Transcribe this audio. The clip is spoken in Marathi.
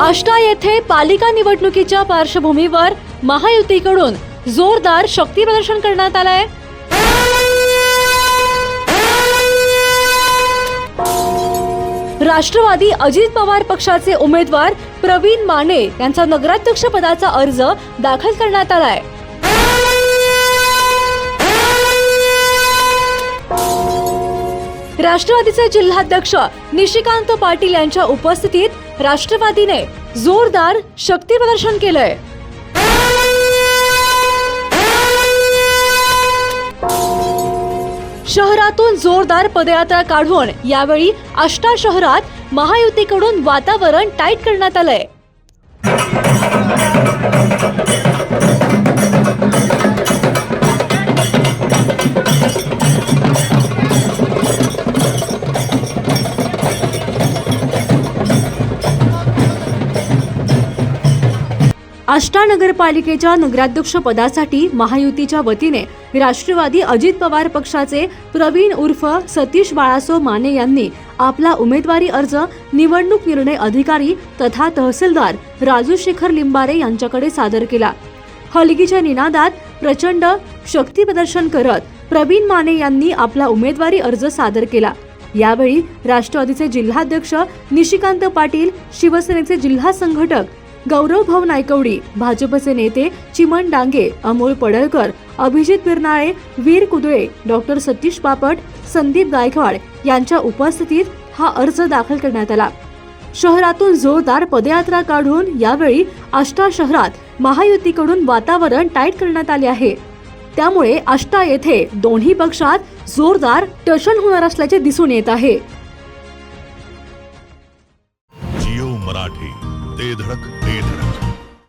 आष्टा येथे पालिका निवडणुकीच्या पार्श्वभूमीवर महायुतीकडून जोरदार शक्ती प्रदर्शन करण्यात आलंय. राष्ट्रवादी अजित पवार पक्षाचे उमेदवार प्रवीण माने यांचा नगराध्यक्ष पदाचा अर्ज दाखल करण्यात आलाय. राष्ट्रवादीचे जिल्हाध्यक्ष निशिकांत पाटील यांच्या उपस्थितीत राष्ट्रवादीने जोरदार शक्ती प्रदर्शन केलंय. शहरातून जोरदार पदयात्रा काढून यावेळी आष्टा शहरात महायुतीकडून वातावरण टाईट करण्यात आलंय. आष्टा नगरपालिकेच्या नगराध्यक्ष पदासाठी महायुतीच्या वतीने राष्ट्रवादी अजित पवार पक्षाचे प्रवीण उर्फ सतीश बाळासो माने यांनी आपला उमेदवारी अर्ज निवडणूक निर्णय अधिकारी तथा तहसीलदार राजू शेखर लिंबारे यांच्याकडे सादर केला. हलगीच्या निनादात प्रचंड शक्ती प्रदर्शन करत प्रवीण माने यांनी आपला उमेदवारी अर्ज सादर केला. यावेळी राष्ट्रवादीचे जिल्हाध्यक्ष निशिकांत पाटील शिवसेनेचे जिल्हा संघटक गौरव भाऊ नायकवडी भाजपचे नेते चिमण डांगे अमोल पडळकर अभिजित बिरनाळे वीर कुदळे डॉक्टर सतीश बापट संदीप गायकवाड यांच्या उपस्थितीत हा अर्ज दाखल करण्यात आला. शहरातून जोरदार पदयात्रा काढून यावेळी आष्टा शहरात महायुतीकडून वातावरण टाईट करण्यात आले आहे. त्यामुळे आष्टा येथे दोन्ही पक्षात जोरदार टशन होणार असल्याचे दिसून येत आहे. जिओ मराठी. ते धडक ते धडक.